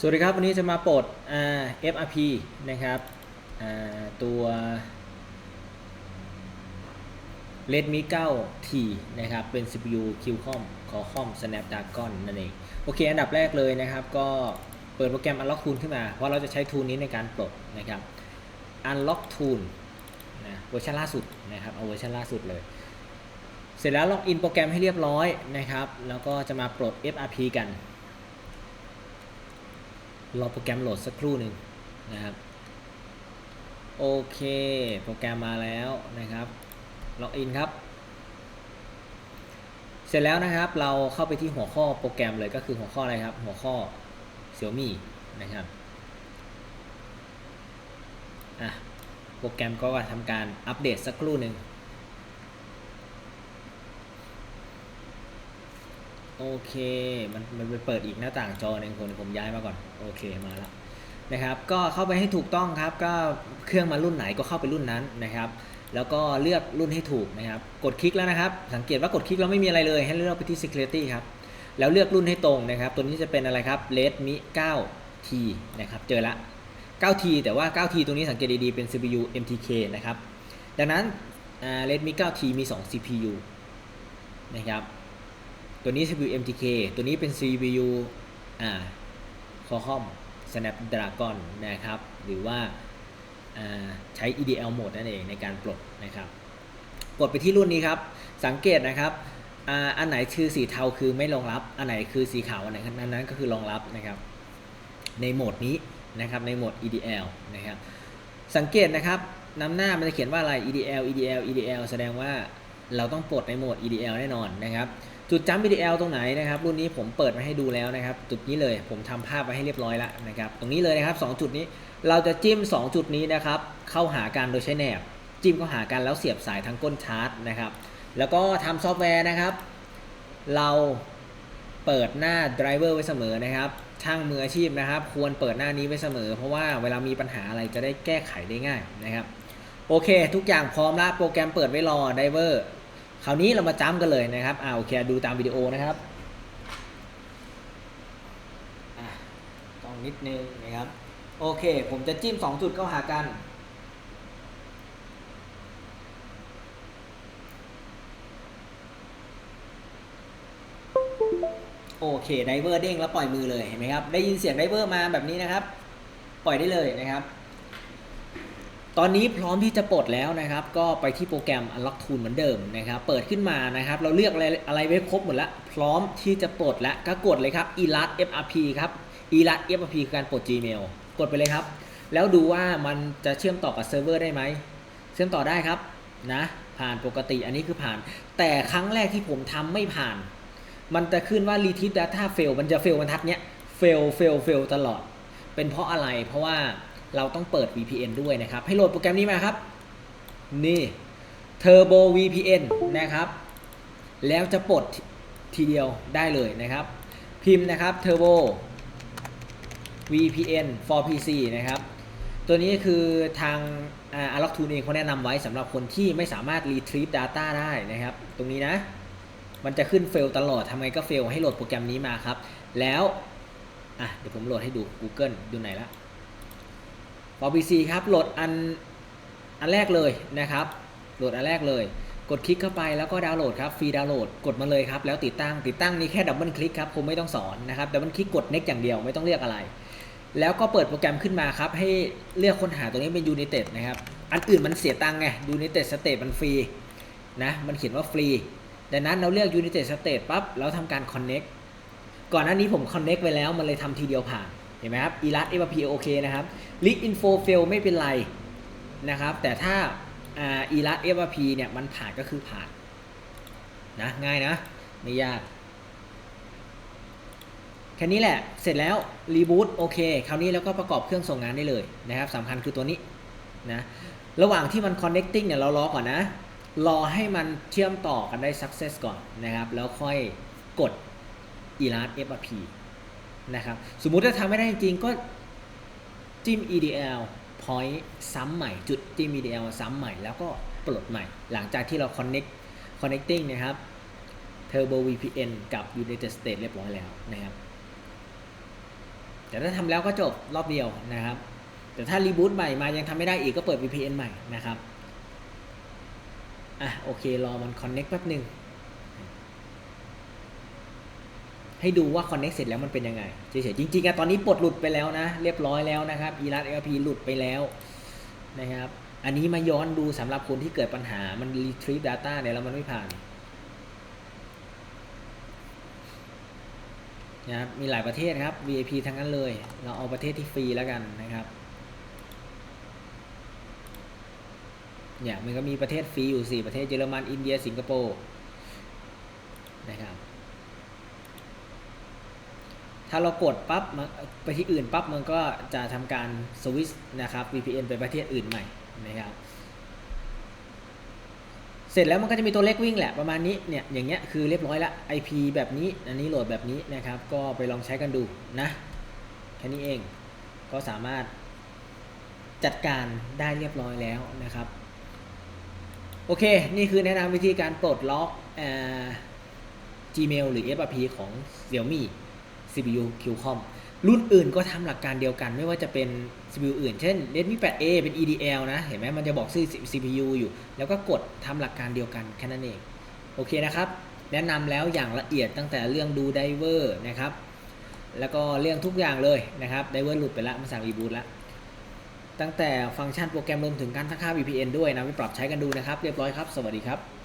สวัสดีครับ วันนี้จะมาปลด FRP นะครับตัว Redmi 9T นะครับ เป็น CPU Qualcomm Qualcomm Snapdragon นั่นเอง โอเค อันดับแรกเลยนะครับ ก็เปิดโปรแกรม Unlock Tool ขึ้นมา เพราะเราจะใช้ tool นี้ในการปลดนะครับ Unlock Tool นะเวอร์ชันล่าสุดนะครับ เอาเวอร์ชันล่าสุดเลย เสร็จแล้วล็อกอินโปรแกรมให้เรียบร้อยนะครับ แล้วก็จะมาปลด FRP กัน รอโปรแกรมโหลดสักครู่หนึ่งนะครับ โอเค โปรแกรมมาแล้วนะครับล็อกอินครับ เสร็จแล้วนะครับ เราเข้าไปที่หัวข้อโปรแกรมเลยก็คือหัวข้ออะไรครับ หัวข้อ Xiaomi นะครับอะโปรแกรมก็ทำการอัปเดตสักครู่หนึ่ง โอเค มันมันไปเปิดอีกหน้าต่างจอหนึ่งคนผมย้ายมาก่อน โอเคมาแล้วนะครับ ก็เข้าไปให้ถูกต้องครับ ก็เครื่องมารุ่นไหนก็เข้าไปรุ่นนั้นนะครับ แล้วก็เลือกรุ่นให้ถูกนะครับ กดคลิกแล้วนะครับ สังเกตว่ากดคลิกแล้วไม่มีอะไรเลย ให้เลือกไปที่ security ครับ แล้วเลือกรุ่นให้ตรงนะครับ ตัวนี้จะเป็นอะไรครับ Redmi 9T นะครับ เจอละ 9T แต่ว่า 9T ตรงนี้สังเกตดีๆ เป็น CPU MTK นะครับ ดังนั้น Redmi 9T มี 2 CPU นะครับ ตัวนี้ CPU MTK ตัวนี้เป็น CPU อ่า Qualcomm Snapdragon นะครับ หรือว่าใช้ EDL mode นั่นเองในการปลดนะครับ กดไปที่รุ่นนี้ครับ สังเกตนะครับอันไหนคือสีเทาคือไม่รองรับ อันไหนคือสีขาว อันไหนอันนั้นก็คือรองรับนะครับ ในโหมดนี้นะครับ ในโหมด EDL นะครับ สังเกตนะครับนำหน้ามันจะเขียนว่าอะไร EDL EDL EDL แสดงว่า เราต้องปลดในโหมด EDL แน่นอนนะครับจุดจำ EDL ตรงไหนนะครับรุ่นนี้ผมเปิดมาให้ดูแล้วนะครับจุดนี้เลยผมทำภาพไว้ให้เรียบร้อยแล้วนะครับตรงนี้เลยนะครับ2จุดนี้เราจะจิ้ม 2 จุดนี้นะครับเข้าหากันโดยใช้แหนบ จิ้มเข้าหากันแล้วเสียบสายทั้งก้นชาร์จนะครับแล้วก็ทำซอฟต์แวร์นะครับ เราเปิดหน้าไดรเวอร์ไว้เสมอนะครับช่างมืออาชีพนะครับ ควรเปิดหน้านี้ไว้เสมอ เพราะว่าเวลามีปัญหาอะไรจะได้แก้ไขได้ง่ายนะครับโอเค ทุกอย่างพร้อมแล้วโปรแกรมเปิดไว้รอไดเวอร์ คราวนี้เรามาจ้ำกันเลยนะครับอ่าโอเคดูตามวิดีโอนะครับอะต้องนิดนึงนะครับ โอเค ผมจะจิ้ม 2 จุดเข้าหากัน โอเคไดเวอร์เด้งแล้วปล่อยมือเลยเห็นไหมครับ ได้ยินเสียงไดเวอร์มาแบบนี้นะครับ ปล่อยได้เลยนะครับ ตอนนี้พร้อมที่จะปลดแล้วนะครับ ก็ไปที่โปรแกรม Unlock Tool เหมือนเดิมนะครับ เปิดขึ้นมานะครับ เราเลือกอะไรอะไรไว้ครบหมดแล้ว พร้อมที่จะปลดแล้ว ก็กดเลยครับ elat frp ครับ elat frp คือการปลด Gmail กดไปเลยครับ แล้วดูว่ามันจะเชื่อมต่อกับเซิร์ฟเวอร์ได้ไหม เชื่อมต่อได้ครับนะ ผ่านปกติ อันนี้คือผ่าน แต่ครั้งแรกที่ผมทำไม่ผ่าน มันจะขึ้นว่า retrieve data fail มันจะ fail บรรทัดเนี้ย fail fail fail ตลอด เป็นเพราะอะไร เพราะว่า เราต้องเปิด VPN ด้วยนะครับ ให้โหลดโปรแกรมนี้มาครับ นี่ Turbo VPN นะครับ แล้วจะปลดทีเดียวได้เลยนะครับ พิมพ์นะครับ Turbo VPN for PC นะครับ ตัวนี้คือทางอา Unlock Tool เองเขาแนะนำไว้สำหรับคนที่ไม่สามารถ retrieve data ได้นะครับ ตรงนี้นะ มันจะขึ้น fail ตลอดทำไงก็ fail ให้โหลดโปรแกรมนี้มาครับ แล้ว อะ เดี๋ยวผมโหลดให้ดู Google ดูไหนละ พอ PC ครับโหลดอันอันแรกเลยนะครับโหลดอันแรกเลย กดคลิกเข้าไปแล้วก็ดาวน์โหลดครับฟรีดาวน์โหลดกดมาเลยครับแล้วติดตั้งติดตั้งนี่แค่ดับเบิลคลิกครับผมไม่ต้องสอนนะครับดับเบิลคลิกกด next อย่างเดียวไม่ต้องเลือกอะไร แล้วก็เปิดโปรแกรมขึ้นมาครับให้เลือกค้นหาตัวนี้เป็น United นะครับอันอื่นมันเสียตังค์ไง United State มันฟรีนะมันเขียนว่าฟรีดังนั้นเราเลือก United State ปั๊บแล้วทำการ connect ก่อนหน้านี้ผม connect ไว้แล้วมันเลยทำทีเดียวผ่าน เห็นไหมครับ e l a t FP โอเคนะครับ link info fail ไม่เป็นไรนะครับ แต่ถ้าอ่า e l a t FP เนี่ยมันผ่านก็คือผ่านนะง่ายนะ ไม่ยากแค่นี้แหละ เสร็จแล้วรีบูตโอเค คราวนี้แล้วก็ประกอบเครื่องส่งงานได้เลยนะครับสำคัญคือตัวนี้นะ ระหว่างที่มัน connecting เนี่ยเรารอก่อนนะ รอให้มันเชื่อมต่อกันได้ success ก่อนนะครับ แล้วค่อยกด e l a t FP นะครับสมมุติถ้าทำไม่ได้จริงก็จิ้ม EDL point ซ้ำใหม่จุดจิ้ม EDL ซ้ำใหม่แล้วก็ปลดใหม่ หลังจากที่เรา connect connecting นะครับ Turbo VPN กับ United States เรียบร้อยแล้วนะครับ แต่ถ้าทำแล้วก็จบรอบเดียวนะครับ แต่ถ้ารีบูตใหม่มายังทำไม่ได้อีกก็เปิด VPN ใหม่นะครับ อะโอเค รอมัน connect แป๊บหนึ่ง ให้ดูว่า connect เสร็จแล้วมันเป็นยังไงเฉยๆจริงๆอะตอนนี้ปลดหลุดไปแล้วนะ เรียบร้อยแล้วนะครับ e r a t LP หลุดไปแล้วนะครับ อันนี้มาย้อนดูสำหรับคนที่เกิดปัญหามัน retrieve data เนี่ยแล้วมันไม่ผ่านนะครับมีหลายประเทศครับ VIP ทั้งนั้นเลย เราเอาประเทศที่ฟรีแล้วกันนะครับเนี่ยมันก็มีประเทศฟรีอยู่ 4 ประเทศเยอรมัน อินเดียสิงคโปร์นะครับ ถ้าเรากดปั๊บไปที่อื่นปั๊บมันก็จะทำการสวิตช์นะครับ VPN ไปประเทศอื่นใหม่นะครับเสร็จแล้วมันก็จะมีตัวเลขวิ่งแหละประมาณนี้เนี่ยอย่างเงี้ยคือเรียบร้อยละ IP แบบนี้อันนี้โหลดแบบนี้นะครับ ก็ไปลองใช้กันดูนะแค่นี้เองก็สามารถจัดการได้เรียบร้อยแล้วนะครับ โอเค นี่คือแนะนำวิธีการปลดล็อก Gmail หรือ FRP ของ Xiaomi CPU QCOM รุ่นอื่นก็ทำหลักการเดียวกัน ไม่ว่าจะเป็น CPU อื่น เช่น Redmi 8A เป็น EDL นะ เห็นไหมมันจะบอกชื่อ CPU อยู่ แล้วก็กดทำหลักการเดียวกันแค่นั้นเอง โอเคนะครับ แนะนำแล้วอย่างละเอียดตั้งแต่เรื่องดูไดเวอร์นะครับ แล้วก็เรื่องทุกอย่างเลยนะครับไดเวอร์หลุดไปแล้วมาสั่งรีบูตแล้วตั้งแต่ฟังก์ชันโปรแกรมรวมถึงการตั้งค่า VPN ด้วยนะไปปรับใช้กันดูนะครับ เรียบร้อยครับ สวัสดีครับ